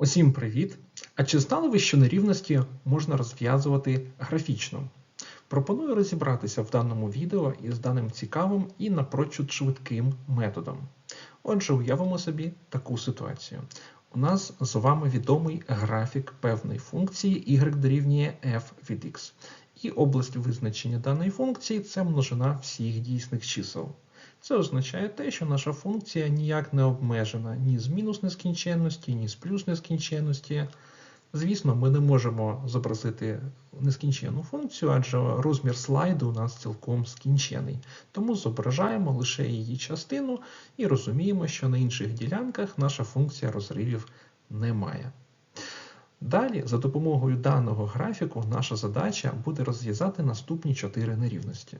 Усім привіт! А чи знали ви, що нерівності можна розв'язувати графічно? Пропоную розібратися в даному відео із даним цікавим і напрочуд швидким методом. Отже, уявимо собі таку ситуацію. У нас з вами відомий графік певної функції y дорівнює f від x. І область визначення даної функції це множина всіх дійсних чисел. Це означає те, що наша функція ніяк не обмежена ні з мінус нескінченності, ні з плюс нескінченності. Звісно, ми не можемо зобразити нескінченну функцію, адже розмір слайду у нас цілком скінчений. Тому зображаємо лише її частину і розуміємо, що на інших ділянках наша функція розривів не має. Далі, за допомогою даного графіку, наша задача буде розв'язати наступні чотири нерівності.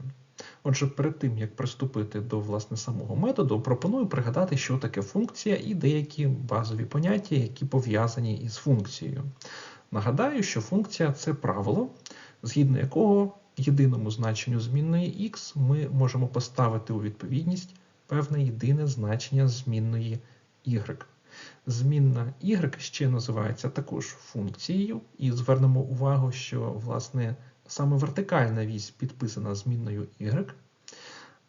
Отже, перед тим, як приступити до власне самого методу, пропоную пригадати, що таке функція і деякі базові поняття, які пов'язані із функцією. Нагадаю, що функція це правило, згідно якого єдиному значенню змінної x ми можемо поставити у відповідність певне єдине значення змінної y. Змінна y ще називається також функцією, і звернемо увагу, що власне саме вертикальна вісь підписана змінною y,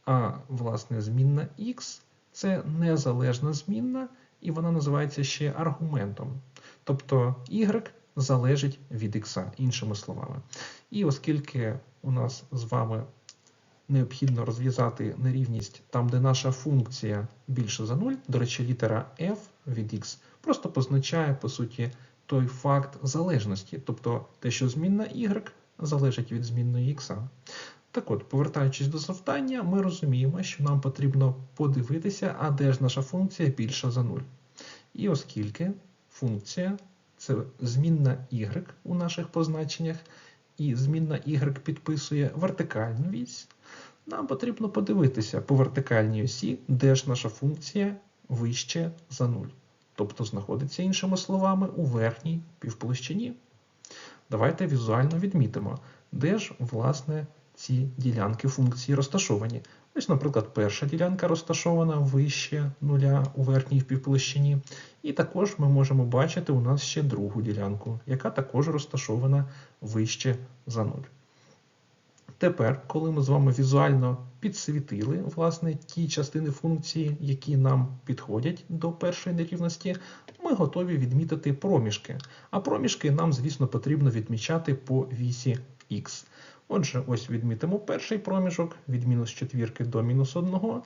а власне змінна x це незалежна змінна, і вона називається ще аргументом. Тобто y залежить від x, іншими словами. І оскільки у нас з вами необхідно розв'язати нерівність там, де наша функція більше за 0, до речі, літера f від x просто позначає, по суті, той факт залежності, тобто те, що змінна y залежить від змінної x. Так от, повертаючись до завдання, ми розуміємо, що нам потрібно подивитися, а де ж наша функція більша за 0. І оскільки функція це змінна y у наших позначеннях, і змінна y підписує вертикальну вісь, нам потрібно подивитися по вертикальній осі, де ж наша функція вище за 0. Тобто знаходиться, іншими словами, у верхній півплощині. Давайте візуально відмітимо, де ж, власне, ці ділянки функції розташовані. Ось, наприклад, перша ділянка розташована вище нуля у верхній півплощині. І також ми можемо бачити у нас ще другу ділянку, яка також розташована вище за 0. Тепер, коли ми з вами візуально підсвітили власне, ті частини функції, які нам підходять до першої нерівності, ми готові відмітити проміжки. А проміжки нам, звісно, потрібно відмічати по вісі х. Отже, ось відмітимо перший проміжок від мінус 4 до мінус 1,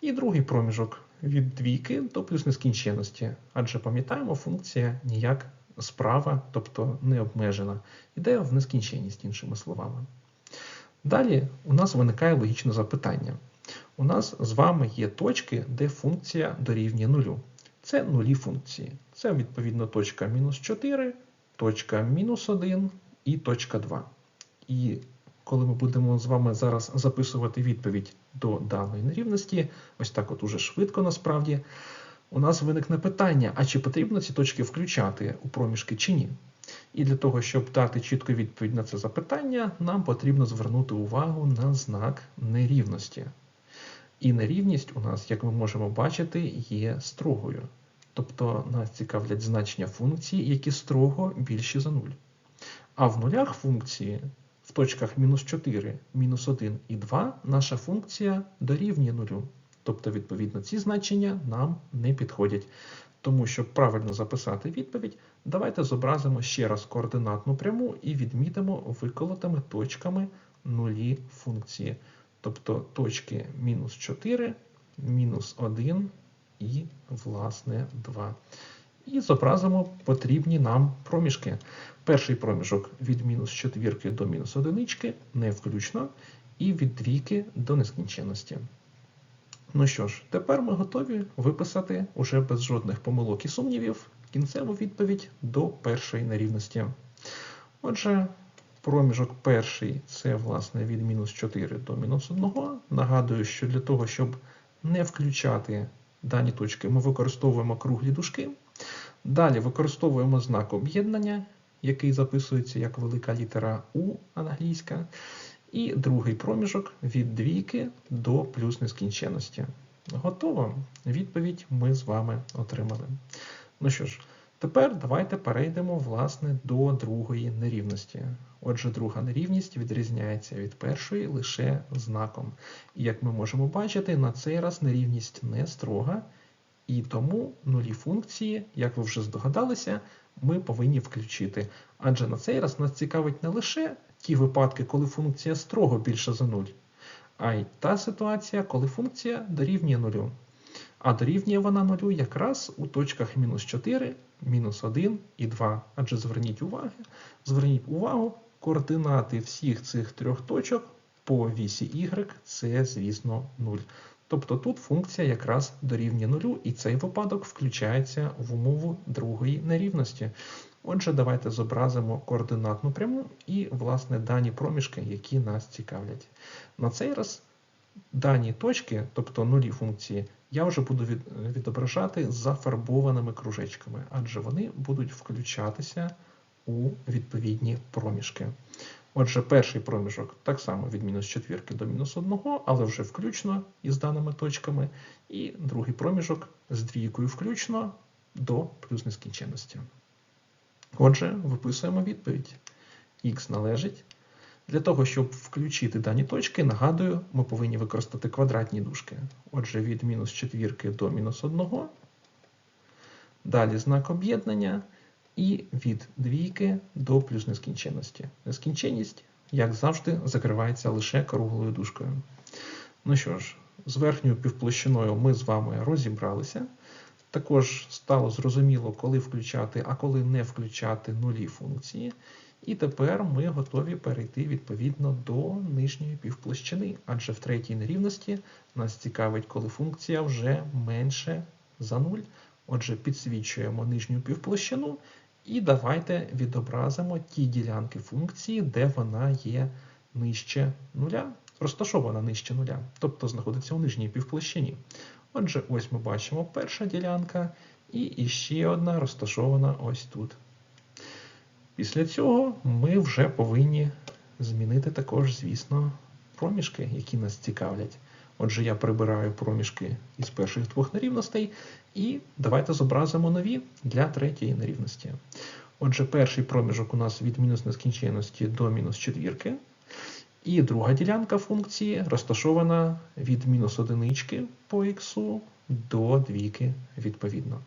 і другий проміжок від двійки до плюс нескінченності. Адже пам'ятаємо, функція ніяк справа, тобто не обмежена, йде в нескінченність, іншими словами. Далі у нас виникає логічне запитання. У нас з вами є точки, де функція дорівнює нулю. Це нулі функції. Це, відповідно, точка мінус 4, точка мінус 1 і точка 2. І коли ми будемо з вами зараз записувати відповідь до даної нерівності, ось так от уже швидко насправді, у нас виникне питання, а чи потрібно ці точки включати у проміжки чи ні. І для того, щоб дати чітку відповідь на це запитання, нам потрібно звернути увагу на знак нерівності. І нерівність у нас, як ми можемо бачити, є строгою. Тобто нас цікавлять значення функції, які строго більші за 0. А в нулях функції в точках мінус 4, мінус 1 і 2 наша функція дорівнює нулю. Тобто, відповідно, ці значення нам не підходять. Тому, щоб правильно записати відповідь, давайте зобразимо ще раз координатну пряму і відмітимо виколотими точками нулі функції. Тобто точки мінус 4, мінус 1 і, власне, 2. І зобразимо потрібні нам проміжки. Перший проміжок від мінус 4 до мінус 1 не включно, і від двійки до нескінченності. Ну що ж, тепер ми готові виписати уже без жодних помилок і сумнівів кінцеву відповідь до першої нерівності. Отже, проміжок перший це власне від мінус 4 до мінус 1. Нагадую, що для того, щоб не включати дані точки, ми використовуємо круглі дужки. Далі використовуємо знак об'єднання, який записується як велика літера У англійська. І другий проміжок від двійки до плюс нескінченності. Готово? Відповідь ми з вами отримали. Ну що ж, Тепер давайте перейдемо власне до другої нерівності. Отже, друга нерівність відрізняється від першої лише знаком. І як ми можемо бачити, на цей раз нерівність не строга, і тому нулі функції, як ви вже здогадалися, ми повинні включити. Адже на цей раз нас цікавить не лише ті випадки, коли функція строго більша за 0, а й та ситуація, коли функція дорівнює нулю. А дорівнює вона нулю якраз у точках мінус 4, мінус 1 і 2. Адже зверніть увагу, зверніть увагу, координати всіх цих трьох точок по вісі y це, звісно, 0. Тобто тут функція якраз дорівнює нулю, і цей випадок включається в умову другої нерівності. Отже, давайте зобразимо координатну пряму і, власне, дані проміжки, які нас цікавлять. На цей раз дані точки, тобто нулі функції, я вже буду від, відображати зафарбованими кружечками, адже вони будуть включатися у відповідні проміжки. Отже, перший проміжок так само від мінус четвірки до мінус 1, але вже включно із даними точками. І другий проміжок з двійкою включно до плюс нескінченності. Отже, виписуємо відповідь. Х належить. Для того, щоб включити дані точки, нагадую, ми повинні використати квадратні дужки. Отже, від мінус четвірки до мінус 1. Далі знак об'єднання. І від двійки до плюс нескінченності. Нескінченність, як завжди, закривається лише круглою дужкою. Ну що ж, з верхньою півплощиною ми з вами розібралися. Також стало зрозуміло, коли включати, а коли не включати нулі функції. І тепер ми готові перейти відповідно до нижньої півплощини, адже в третій нерівності нас цікавить, коли функція вже менше за 0. Отже, підсвічуємо нижню півплощину і давайте відобразимо ті ділянки функції, де вона є нижче нуля, розташована нижче нуля, тобто знаходиться у нижній півплощині. Отже, ось ми бачимо перша ділянка, і ще одна розташована ось тут. Після цього ми вже повинні змінити також, звісно, проміжки, які нас цікавлять. Отже, я прибираю проміжки із перших двох нерівностей, і давайте зобразимо нові для третьої нерівності. Отже, перший проміжок у нас від мінус нескінченності до мінус четвірки. І друга ділянка функції розташована від мінус одинички по х до двійки відповідно.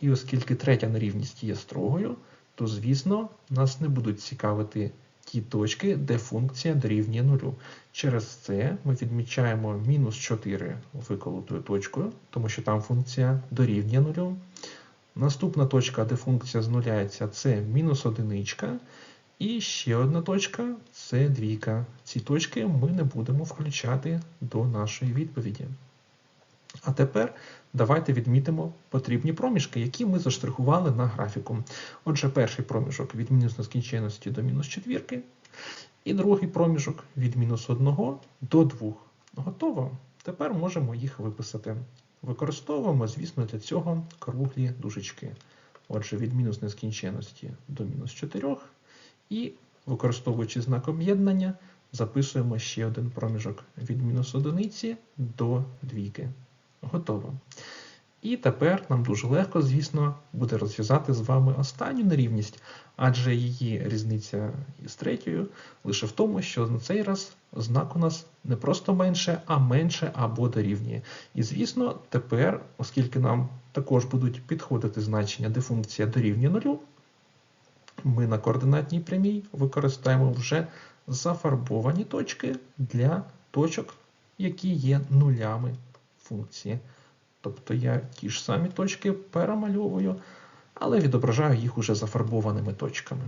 І оскільки третя нерівність є строгою, то, звісно, нас не будуть цікавити ті точки, де функція дорівнює нулю. Через це ми відмічаємо мінус 4 виколотою точкою, тому що там функція дорівнює нулю. Наступна точка, де функція знуляється, це мінус одиничка. І ще одна точка це двійка. Ці точки ми не будемо включати до нашої відповіді. А тепер давайте відмітимо потрібні проміжки, які ми заштрихували на графіку. Отже, перший проміжок від мінус нескінченності до мінус четвірки, і другий проміжок від мінус 1 до 2. Готово? Тепер можемо їх виписати. Використовуємо, звісно, для цього круглі дужечки. Отже, від мінус нескінченності до мінус 4. І, використовуючи знак об'єднання, записуємо ще один проміжок від мінус 1 до 2. Готово. І тепер нам дуже легко, звісно, буде розв'язати з вами останню нерівність, адже її різниця із третьою лише в тому, що на цей раз знак у нас не просто менше, а менше або дорівнює. І, звісно, тепер, оскільки нам також будуть підходити значення, де функція дорівнює нулю, ми на координатній прямій використаємо вже зафарбовані точки для точок, які є нулями функції. Тобто я ті ж самі точки перемальовую, але відображаю їх уже зафарбованими точками.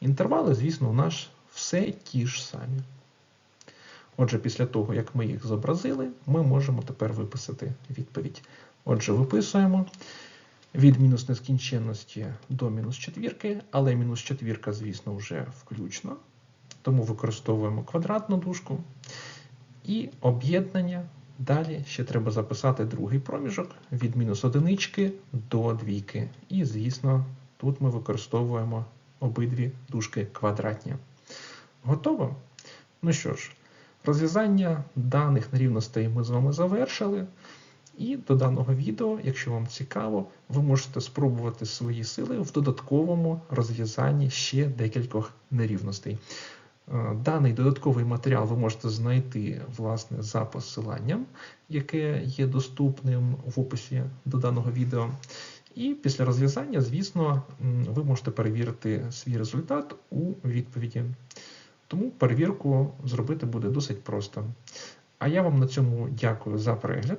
Інтервали, звісно, у нас все ті ж самі. Отже, після того, як ми їх зобразили, ми можемо тепер виписати відповідь. Отже, виписуємо від мінус нескінченності до мінус четвірки, але мінус четвірка, звісно, вже включно. Тому використовуємо квадратну дужку. І об'єднання Далі ще треба записати другий проміжок від мінус одинички до двійки. І, звісно, тут ми використовуємо обидві дужки квадратні. Готово? Ну що ж, розв'язання даних нерівностей ми з вами завершили. І до даного відео, якщо вам цікаво, ви можете спробувати свої сили в додатковому розв'язанні ще декількох нерівностей. Е, Даний додатковий матеріал ви можете знайти власне за посиланням, яке є доступним в описі до даного відео. І після розв'язання, звісно, ви можете перевірити свій результат у відповіді. Тому перевірку зробити буде досить просто. А я вам на цьому дякую за перегляд